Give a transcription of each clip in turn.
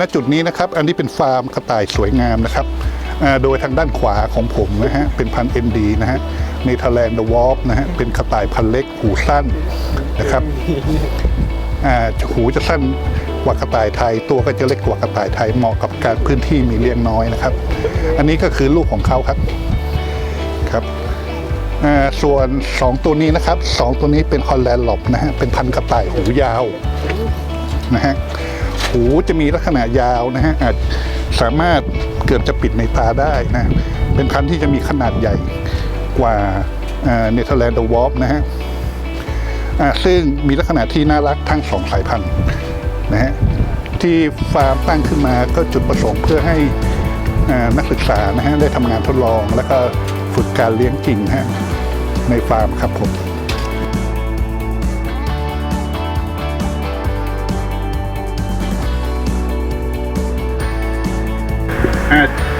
ณจุดนี้นะครับ อันนี้เป็นฟาร์มกระต่ายสวยงามนะครับ โดยทางด้านขวาของผมนะฮะ เป็นพันเอ็นดีนะฮะเนเธอร์แลนด์วอลนะฮะ เป็นกระต่ายพันเล็กหูสั้นนะครับหูจะสั้นกว่ากระต่ายไทย ตัวก็จะเล็กกว่ากระต่ายไทย เหมาะกับการพื้นที่มีเลี้ยงน้อยนะครับ อันนี้ก็คือลูกของเขาครับครับส่วน 2 ตัวนี้นะครับสองตัวนี้เป็นฮอลแลนด์หลบนะฮะ เป็นพันกระต่ายหูยาวนะฮะ หูจะมีลักษณะยาวนะฮะอาจสามารถเกือบจะปิดในตาได้นะเป็นพันธุ์ที่จะมีขนาดใหญ่กว่าเนเธอร์แลนด์วอฟนะฮะซึ่งมีลักษณะที่น่ารักทั้งสองสายพันธุ์นะฮะที่ฟาร์มตั้งขึ้นมาก็จุดประสงค์เพื่อให้นักศึกษานะฮะได้ทำงานทดลอง แล้วก็ฝึกการเลี้ยงจริงฮะในฟาร์มครับผม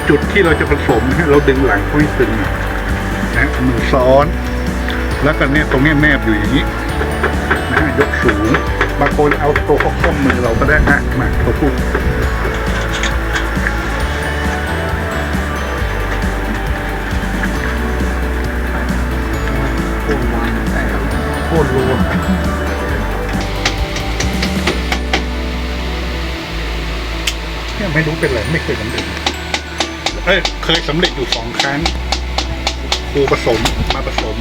จุดที่เราจะผสมเราดึงหลังเขาให้ตึงนะมือซ้อน แล้วก็เนี่ยตรงนี้แนบอยู่อย่างนี้นะฮะยกสูงบางคนเอาตัวเข้าข้อมือเราก็ได้นะมาตัวพูดโคตรรัวไม่รู้เป็นไรไม่เคยสำเร็จ เอ้ยเคยสำเร็จอยู่สองครั้งครูผสมมาผสม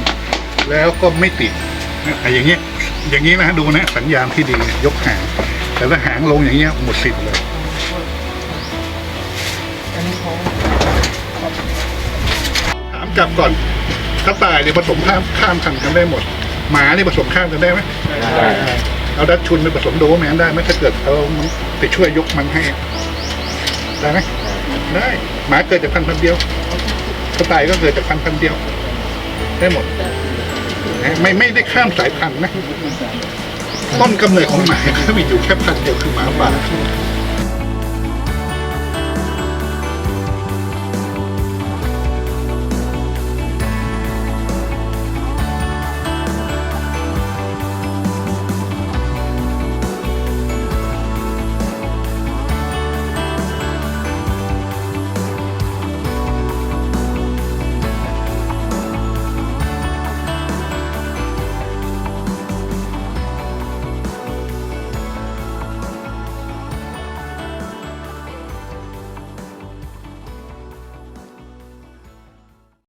แล้วก็ไม่ติดนะอะอย่างเงี้ยอย่างนี้นะฮะดูนะสัญญาณที่ดียกหาง แต่ถ้าหางลงอย่างเงี้ยหมดสิทธิ์เลยอันนี้เขาถามกลับก่อนกระต่ายเนี่ยผสมข้ามข้ามพันธุ์กันได้หมด หมาเนี่ยผสมข้ามกันได้ไหมได้เอาดัชชุนไปผสมโดเบอร์แมนได้ไหมถ้าเกิดเอามันไปช่วยยกมันให้ ได้ไหมได้ หมาเกิดจากพันธุ์พันธุ์เดียวกระต่ายก็เกิดจากพันธุ์พันธุ์เดียว ได้หมดไม่ไม่ได้ข้ามสายพันธุ์นะต้นกำเนิดของหมาก็มีอยู่แค่พันธุ์เดียวคือหมาป่า